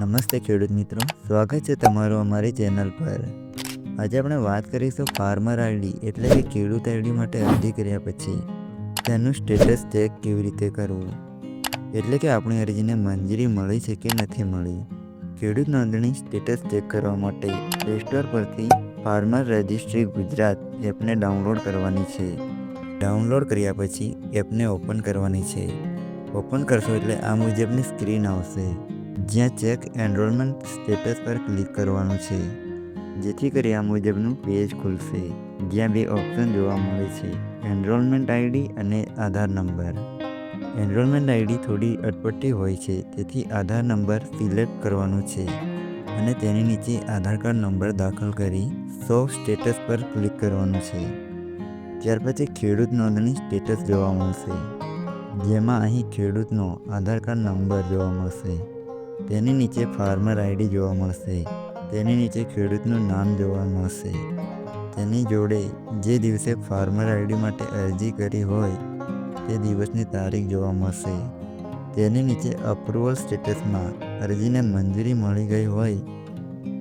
નમસ્તે ખેડૂત મિત્રો, સ્વાગત છે તમારું અમારી ચેનલ પર. આજે આપણે વાત કરીશું ફાર્મર આઈડી એટલે કે ખેડૂત આઈડી માટે અરજી કર્યા પછી, તેનું સ્ટેટસ ચેક કેવી રીતે કરવું? એટલે કે આપણી અરજીને મંજૂરી મળી છે કે નથી મળી. ખેડૂત નોંધણી સ્ટેટસ ચેક કરવા માટે પ્લે સ્ટોર પરથી ફાર્મર રજિસ્ટ્રી ગુજરાત એપને ડાઉનલોડ કરવાની છે. ડાઉનલોડ કર્યા પછી એપને ઓપન કરવાની છે. ઓપન કરશો એટલે આ મુજબની સ્ક્રીન આવશે. જ્યાં ચેક એનરોલમેન્ટ સ્ટેટસ પર ક્લિક કરવાનું છે. જેથી કરી આ મુજબનું પેજ ખુલશે, જ્યાં બે ઓપ્શન જોવા મળે છે. એનરોલમેન્ટ આઈડી અને આધાર નંબર. એનરોલમેન્ટ આઈડી થોડી અટપટી હોય છે, તેથી આધાર નંબર સિલેક્ટ કરવાનું છે અને તેની નીચે આધાર કાર્ડ નંબર દાખલ કરી સો સ્ટેટસ પર ક્લિક કરવાનું છે. ત્યાર પછી ખેડૂત નોંધણી સ્ટેટસ જોવા મળશે, જેમાં અહીં ખેડૂતનો આધાર કાર્ડ નંબર જોવા મળશે. તેની નીચે ફાર્મર આઈડી જોવા મળશે. તેની નીચે ખેડૂતનું નામ જોવા મળશે. તેની જોડે જે દિવસે ફાર્મર આઈડી માટે અરજી કરી હોય, તે દિવસની તારીખ જોવા મળશે. તેની નીચે અપ્રુવલ સ્ટેટસમાં અરજીને મંજૂરી મળી ગઈ હોય,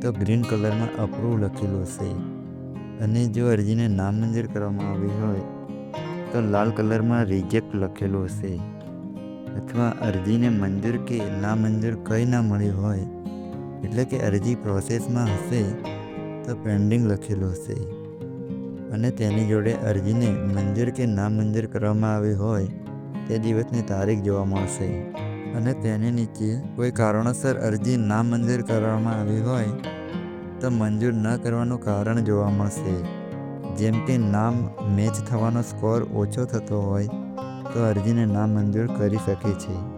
તો ગ્રીન કલરમાં અપ્રૂવ લખેલું હશે. અને જો અરજીને નામંજૂર કરવામાં આવી હોય, તો લાલ કલરમાં રિજેક્ટ લખેલું હશે. અથવા અરજીને મંજૂર કે ના મંજૂર કંઈ ના મળ્યું હોય, એટલે કે અરજી પ્રોસેસમાં હશે, તો પેન્ડિંગ લખેલું હશે. અને તેની જોડે અરજીને મંજૂર કે ના મંજૂર કરવામાં આવી હોય, તે દિવસની તારીખ જોવા મળશે. અને તેની નીચે કોઈ કારણોસર અરજી ના મંજૂર કરવામાં આવી હોય, તો મંજૂર ન કરવાનું કારણ જોવા મળશે. જેમ કે નામ મેચ થવાનો સ્કોર ઓછો થતો હોય તો અરજીને નામંજૂર કરી શકે છે.